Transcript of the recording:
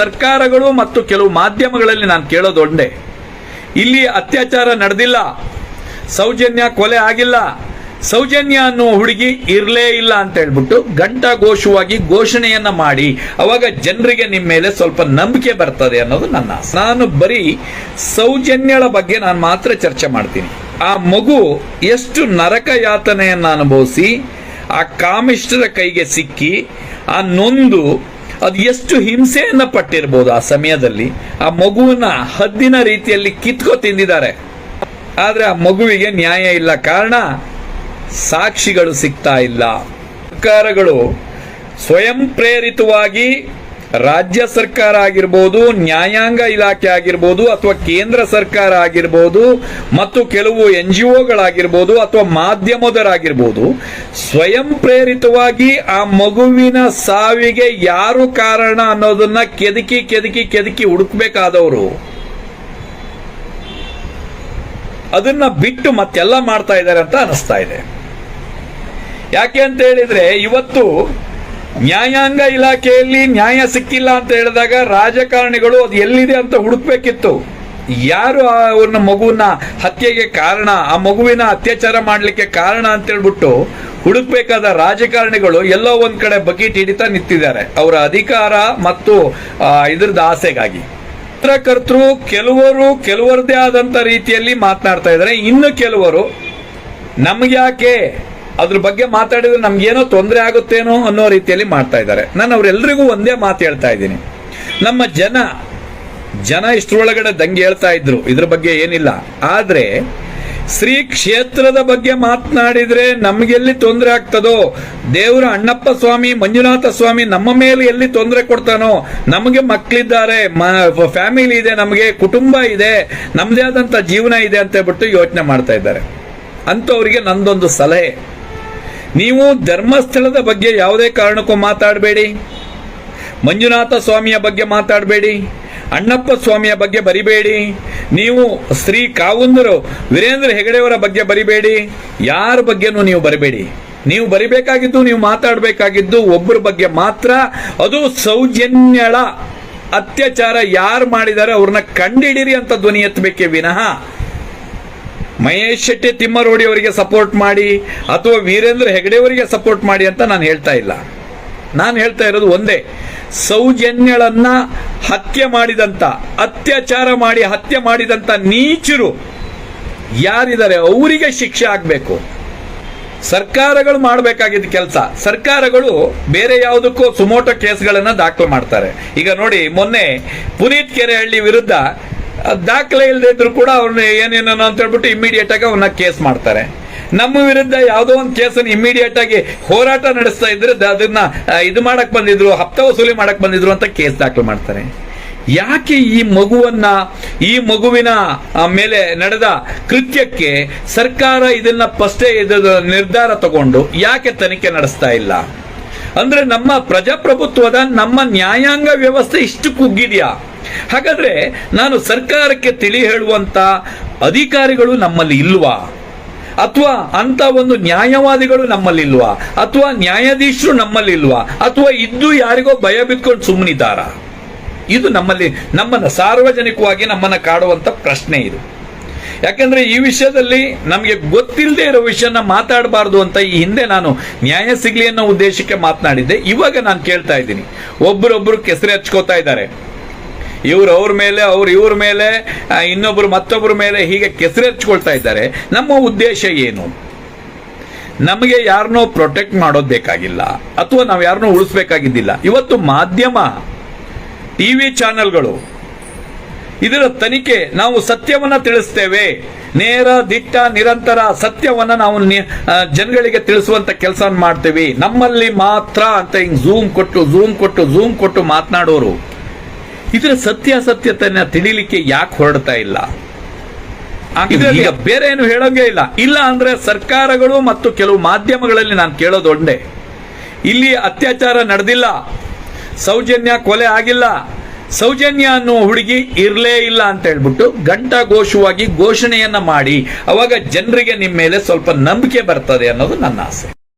ಸರ್ಕಾರಗಳು ಮತ್ತು ಕೆಲವು ಮಾಧ್ಯಮಗಳಲ್ಲಿ ನಾನು ಕೇಳೋದು ಒಂದೇ ಇಲ್ಲಿ ಅತ್ಯಾಚಾರ ನಡೆದಿಲ್ಲ. ಸೌಜನ್ಯ ಕೊಲೆ ಆಗಿಲ್ಲ. ಸೌಜನ್ಯ ಅನ್ನುವ ಹುಡುಗಿ ಇರಲೇ ಇಲ್ಲ ಅಂತ ಹೇಳ್ಬಿಟ್ಟು ಘಂಟಾಘೋಷವಾಗಿ ಘೋಷಣೆಯನ್ನ ಮಾಡಿ, ಅವಾಗ ಜನರಿಗೆ ನಿಮ್ಮ ಮೇಲೆ ಸ್ವಲ್ಪ ನಂಬಿಕೆ ಬರ್ತದೆ ಅನ್ನೋದು ನನ್ನ. ನಾನು ಬರೀ ಸೌಜನ್ಯಳ ಬಗ್ಗೆ ನಾನು ಮಾತ್ರ ಚರ್ಚೆ ಮಾಡ್ತೀನಿ. ಆ ಮಗು ಎಷ್ಟು ನರಕ ಯಾತನೆಯನ್ನು ಅನುಭವಿಸಿ, ಆ ಕಾಮಿಷ್ಟರ ಕೈಗೆ ಸಿಕ್ಕಿ, ಆ ನೊಂದು ಅದು ಎಷ್ಟು ಹಿಂಸೆಯನ್ನ ಪಟ್ಟಿರ್ಬೋದು ಆ ಸಮಯದಲ್ಲಿ. ಆ ಮಗುವನ್ನ ಹದ್ದಿನ ರೀತಿಯಲ್ಲಿ ಕಿತ್ಕೊ ತಿಂದಿದ್ದಾರೆ. ಆದ್ರೆ ಆ ಮಗುವಿಗೆ ನ್ಯಾಯ ಇಲ್ಲ. ಕಾರಣ, ಸಾಕ್ಷಿಗಳು ಸಿಗ್ತಾ ಇಲ್ಲ. ಸರ್ಕಾರಗಳು ಸ್ವಯಂ ಪ್ರೇರಿತವಾಗಿ ರಾಜ್ಯ ಸರ್ಕಾರ ಆಗಿರ್ಬೋದು, ನ್ಯಾಯಾಂಗ ಇಲಾಖೆ ಆಗಿರ್ಬೋದು, ಅಥವಾ ಕೇಂದ್ರ ಸರ್ಕಾರ ಆಗಿರ್ಬೋದು, ಮತ್ತು ಕೆಲವು ಎನ್ ಜಿ ಒಗಳಾಗಿರ್ಬೋದು ಅಥವಾ ಮಾಧ್ಯಮದರಾಗಿರ್ಬೋದು, ಸ್ವಯಂ ಪ್ರೇರಿತವಾಗಿ ಆ ಮಗುವಿನ ಸಾವಿಗೆ ಯಾರು ಕಾರಣ ಅನ್ನೋದನ್ನ ಕೆದಕಿ ಕೆದಕಿ ಕೆದಕಿ ಹುಡುಕ್ಬೇಕಾದವರು. ಅದನ್ನ ಬಿಟ್ಟು ಮತ್ತೆಲ್ಲ ಮಾಡ್ತಾ ಇದ್ದಾರೆ ಅಂತ ಅನಿಸ್ತಾ ಇದೆ. ಯಾಕೆ ಅಂತ ಹೇಳಿದ್ರೆ, ಇವತ್ತು ನ್ಯಾಯಾಂಗ ಇಲಾಖೆಯಲ್ಲಿ ನ್ಯಾಯ ಸಿಕ್ಕಿಲ್ಲ ಅಂತ ಹೇಳಿದಾಗ ರಾಜಕಾರಣಿಗಳು ಅದು ಎಲ್ಲಿದೆ ಅಂತ ಹುಡುಕ್ಬೇಕಿತ್ತು. ಯಾರು ಅವ್ರನ್ನ ಮಗುವನ್ನ ಹತ್ಯೆಗೆ ಕಾರಣ, ಆ ಮಗುವಿನ ಅತ್ಯಾಚಾರ ಮಾಡಲಿಕ್ಕೆ ಕಾರಣ ಅಂತ ಹೇಳ್ಬಿಟ್ಟು ಹುಡುಕ್ಬೇಕಾದ ರಾಜಕಾರಣಿಗಳು ಎಲ್ಲೋ ಒಂದ್ ಕಡೆ ಬಕೀಟ್ ಹಿಡಿತಾ ನಿಂತಿದ್ದಾರೆ. ಅವರ ಅಧಿಕಾರ ಮತ್ತು ಇದ್ರದ ಇದ್ರದ್ದು ಆಸೆಗಾಗಿ. ಪತ್ರಕರ್ತರು ಕೆಲವರು ಕೆಲವರದೇ ಆದಂತ ರೀತಿಯಲ್ಲಿ ಮಾತನಾಡ್ತಾ ಇದ್ದಾರೆ. ಇನ್ನು ಕೆಲವರು ನಮ್ಗೆ ಯಾಕೆ ಅದ್ರ ಬಗ್ಗೆ ಮಾತಾಡಿದ್ರೆ ನಮ್ಗೇನೋ ತೊಂದರೆ ಆಗುತ್ತೇನೋ ಅನ್ನೋ ರೀತಿಯಲ್ಲಿ ಮಾಡ್ತಾ ಇದ್ದಾರೆ. ನಾನು ಅವರೆಲ್ಲರಿಗೂ ಒಂದೇ ಮಾತು ಹೇಳ್ತಾ ಇದ್ದೀನಿ. ನಮ್ಮ ಜನ ಜನ ಇಷ್ಟರೊಳಗಡೆ ದಂಗೆ ಹೇಳ್ತಾ ಇದ್ರು. ಇದ್ರ ಬಗ್ಗೆ ಏನಿಲ್ಲ. ಆದ್ರೆ ಶ್ರೀ ಕ್ಷೇತ್ರದ ಬಗ್ಗೆ ಮಾತನಾಡಿದ್ರೆ ನಮ್ಗೆಲ್ಲಿ ತೊಂದರೆ ಆಗ್ತದೋ, ದೇವರ ಅಣ್ಣಪ್ಪ ಸ್ವಾಮಿ, ಮಂಜುನಾಥ ಸ್ವಾಮಿ ನಮ್ಮ ಮೇಲೆ ಎಲ್ಲಿ ತೊಂದರೆ ಕೊಡ್ತಾನೋ, ನಮಗೆ ಮಕ್ಕಳಿದ್ದಾರೆ ಫ್ಯಾಮಿಲಿ ಇದೆ ನಮಗೆ, ಕುಟುಂಬ ಇದೆ ನಮ್ಮದೇ ಆದಂತ ಜೀವನ ಇದೆ ಅಂತ ಹೇಳ್ಬಿಟ್ಟು ಯೋಚನೆ ಮಾಡ್ತಾ ಇದ್ದಾರೆ. ಅಂತವರಿಗೆ ನಂದೊಂದು ಸಲಹೆ. ನೀವು ಧರ್ಮಸ್ಥಳದ ಬಗ್ಗೆ ಯಾವುದೇ ಕಾರಣಕ್ಕೂ ಮಾತಾಡಬೇಡಿ. ಮಂಜುನಾಥ ಸ್ವಾಮಿಯ ಬಗ್ಗೆ ಮಾತಾಡಬೇಡಿ. ಅಣ್ಣಪ್ಪ ಸ್ವಾಮಿಯ ಬಗ್ಗೆ ಬರಿಬೇಡಿ. ನೀವು ಶ್ರೀ ಕಾವುಂದರು ವೀರೇಂದ್ರ ಹೆಗಡೆಯವರ ಬಗ್ಗೆ ಬರಿಬೇಡಿ. ಯಾರ ಬಗ್ಗೆನೂ ನೀವು ಬರಿಬೇಡಿ. ನೀವು ಬರಿಬೇಕಾಗಿದ್ದು, ನೀವು ಮಾತಾಡಬೇಕಾಗಿದ್ದು ಒಬ್ಬರ ಬಗ್ಗೆ ಮಾತ್ರ. ಅದು ಸೌಜನ್ಯಳ ಅತ್ಯಾಚಾರ. ಯಾರು ಮಾಡಿದ್ದಾರೆ ಅವ್ರನ್ನ ಕಂಡಿಡಿರಿ ಅಂತ ಧ್ವನಿ ಎತ್ತಬೇಕೆ ವಿನಃ. ಮಹೇಶ್ ಶೆಟ್ಟಿ ತಿಮ್ಮರೋಡಿ ಅವರಿಗೆ ಸಪೋರ್ಟ್ ಮಾಡಿ ಅಥವಾ ವೀರೇಂದ್ರ ಹೆಗಡೆಯವರಿಗೆ ಸಪೋರ್ಟ್ ಮಾಡಿ ಅಂತ ನಾನು ಹೇಳ್ತಾ ಇಲ್ಲ. ನಾನು ಹೇಳ್ತಾ ಇರೋದು ಒಂದೇ. ಸೌಜನ್ಯಳನ್ನ ಹತ್ಯೆ ಮಾಡಿದಂತ, ಅತ್ಯಾಚಾರ ಮಾಡಿ ಹತ್ಯೆ ಮಾಡಿದಂತ ನೀಚರು ಯಾರಿದ್ದಾರೆ? ಅವರಿಗೆ ಶಿಕ್ಷೆ ಆಗಬೇಕು. ಸರ್ಕಾರಗಳು ಮಾಡಬೇಕಾಗಿದ್ದ ಕೆಲಸ. ಸರ್ಕಾರಗಳು ಬೇರೆ ಯಾವುದಕ್ಕೂ ಸುಮೋಟೋ ಕೇಸ್ಗಳನ್ನು ದಾಖಲು ಮಾಡ್ತಾರೆ. ಈಗ ನೋಡಿ, ಮೊನ್ನೆ ಪುನೀತ್ ಕೆರೆಹಳ್ಳಿ ವಿರುದ್ಧ ದಾಖಲೆ ಇಲ್ಲದೆ ಇದ್ರು ಕೂಡ ಅವ್ರನ್ನ ಏನೇನೋ ಅಂತ ಹೇಳ್ಬಿಟ್ಟು ಇಮಿಡಿಯೇಟ್ ಆಗಿ ಅವನ್ನ ಕೇಸ್ ಮಾಡ್ತಾರೆ. ನಮ್ಮ ವಿರುದ್ಧ ಯಾವುದೋ ಒಂದು ಕೇಸನ್ನು ಇಮಿಡಿಯೇಟ್ ಆಗಿ ಹೋರಾಟ ನಡೆಸ್ತಾ ಇದ್ರೆ ಅದನ್ನ ಇದು ಮಾಡಕ್ ಬಂದಿದ್ರು, ಹಪ್ತ ವಸೂಲಿ ಮಾಡಕ್ ಬಂದಿದ್ರು ಅಂತ ಕೇಸ್ ದಾಖಲು ಮಾಡ್ತಾರೆ. ಯಾಕೆ ಈ ಮಗುವನ್ನ, ಈ ಮಗುವಿನ ಮೇಲೆ ನಡೆದ ಕೃತ್ಯಕ್ಕೆ ಸರ್ಕಾರ ಇದನ್ನ ಫಸ್ಟೇ ಇದು ನಿರ್ಧಾರ ತಗೊಂಡು ಯಾಕೆ ತನಿಖೆ ನಡೆಸ್ತಾ ಇಲ್ಲ? ಅಂದ್ರೆ ನಮ್ಮ ಪ್ರಜಾಪ್ರಭುತ್ವದ ನಮ್ಮ ನ್ಯಾಯಾಂಗ ವ್ಯವಸ್ಥೆ ಇಷ್ಟು ಕುಗ್ಗಿದೆಯಾ? ಹಾಗಾದ್ರೆ ನಾನು ಸರ್ಕಾರಕ್ಕೆ ತಿಳಿ ಹೇಳುವಂತ ಅಧಿಕಾರಿಗಳು ನಮ್ಮಲ್ಲಿ ಇಲ್ವಾ? ಅಥವಾ ಅಂತ ಒಂದು ನ್ಯಾಯವಾದಿಗಳು ನಮ್ಮಲ್ಲಿ ಇಲ್ವಾ? ಅಥವಾ ನ್ಯಾಯಾಧೀಶರು ನಮ್ಮಲ್ಲಿ ಇಲ್ವಾ? ಅಥವಾ ಇದ್ದು ಯಾರಿಗೋ ಭಯ ಬಿತ್ಕೊಂಡು ಸುಮ್ಮನಿದ್ದಾರ ಇದು ನಮ್ಮಲ್ಲಿ, ನಮ್ಮನ್ನ ಸಾರ್ವಜನಿಕವಾಗಿ ನಮ್ಮನ್ನ ಕಾಡುವಂತ ಪ್ರಶ್ನೆ ಇದು. ಯಾಕಂದ್ರೆ ಈ ವಿಷಯದಲ್ಲಿ ನಮಗೆ ಗೊತ್ತಿಲ್ಲದೆ ಇರೋ ವಿಷಯನ ಮಾತಾಡಬಾರ್ದು ಅಂತ ಈ ಹಿಂದೆ ನಾನು ನ್ಯಾಯ ಸಿಗ್ಲಿ ಅನ್ನೋ ಉದ್ದೇಶಕ್ಕೆ ಮಾತನಾಡಿದ್ದೆ. ಇವಾಗ ನಾನು ಕೇಳ್ತಾ ಇದ್ದೀನಿ. ಒಬ್ಬರೊಬ್ಬರು ಕೆಸರೆ ಹಚ್ಕೋತಾ ಇದ್ದಾರೆ. ಇವ್ರು ಅವ್ರ ಮೇಲೆ, ಅವ್ರು ಇವ್ರ ಮೇಲೆ ಇನ್ನೊಬ್ಬರು ಮತ್ತೊಬ್ಬರ ಮೇಲೆ ಹೀಗೆ ಕೆಸರೆಚ್ಕೊಳ್ತಾ ಇದ್ದಾರೆ. ನಮ್ಮ ಉದ್ದೇಶ ಏನು? ನಮಗೆ ಯಾರನ್ನೋ ಪ್ರೊಟೆಕ್ಟ್ ಮಾಡೋದು ಬೇಕಾಗಿಲ್ಲ. ಅಥವಾ ನಾವು ಯಾರನ್ನೋ ಉಳಿಸ್ಬೇಕಾಗಿದ್ದಿಲ್ಲ. ಇವತ್ತು ಮಾಧ್ಯಮ ಟಿ ವಿ ಚಾನೆಲ್ಗಳು ಇದರ ತನಿಖೆ ನಾವು ಸತ್ಯವನ್ನ ತಿಳಿಸ್ತೇವೆ. ನೇರ, ದಿಟ್ಟ, ನಿರಂತರ ಸತ್ಯವನ್ನ ನಾವು ಜನಗಳಿಗೆ ತಿಳಿಸುವಂತ ಕೆಲಸ ಮಾಡ್ತೇವೆ. ನಮ್ಮಲ್ಲಿ ಮಾತ್ರ ಅಂತ ಹಿಂಗ್ ಝೂಮ್ ಕೊಟ್ಟು ಝೂಮ್ ಕೊಟ್ಟು ಝೂಮ್ ಕೊಟ್ಟು ಮಾತನಾಡೋರು. ಇದರ ಸತ್ಯಾಸತ್ಯತೆಯನ್ನ ತಿಳಿಲಿಕ್ಕೆ ಯಾಕೆ ಹೊರಡ್ತಾ ಇಲ್ಲ? ಈಗ ಬೇರೆ ಏನು ಹೇಳೋಂಗೇ ಇಲ್ಲ. ಇಲ್ಲ ಅಂದ್ರೆ ಸರ್ಕಾರಗಳು ಮತ್ತು ಕೆಲವು ಮಾಧ್ಯಮಗಳಲ್ಲಿ ನಾನು ಕೇಳೋದು ಒಂದೇ. ಇಲ್ಲಿ ಅತ್ಯಾಚಾರ ನಡೆದಿಲ್ಲ. ಸೌಜನ್ಯ ಕೊಲೆ ಆಗಿಲ್ಲ. ಸೌಜನ್ಯ ಅನ್ನುವ ಹುಡುಗಿ ಇರಲೇ ಇಲ್ಲ ಅಂತ ಹೇಳ್ಬಿಟ್ಟು ಘಂಟಾಘೋಷವಾಗಿ ಘೋಷಣೆಯನ್ನ ಮಾಡಿ ಅವಾಗ ಜನರಿಗೆ ನಿಮ್ಮ ಮೇಲೆ ಸ್ವಲ್ಪ ನಂಬಿಕೆ ಬರ್ತದೆ ಅನ್ನೋದು ನನ್ನ ಆಸೆ.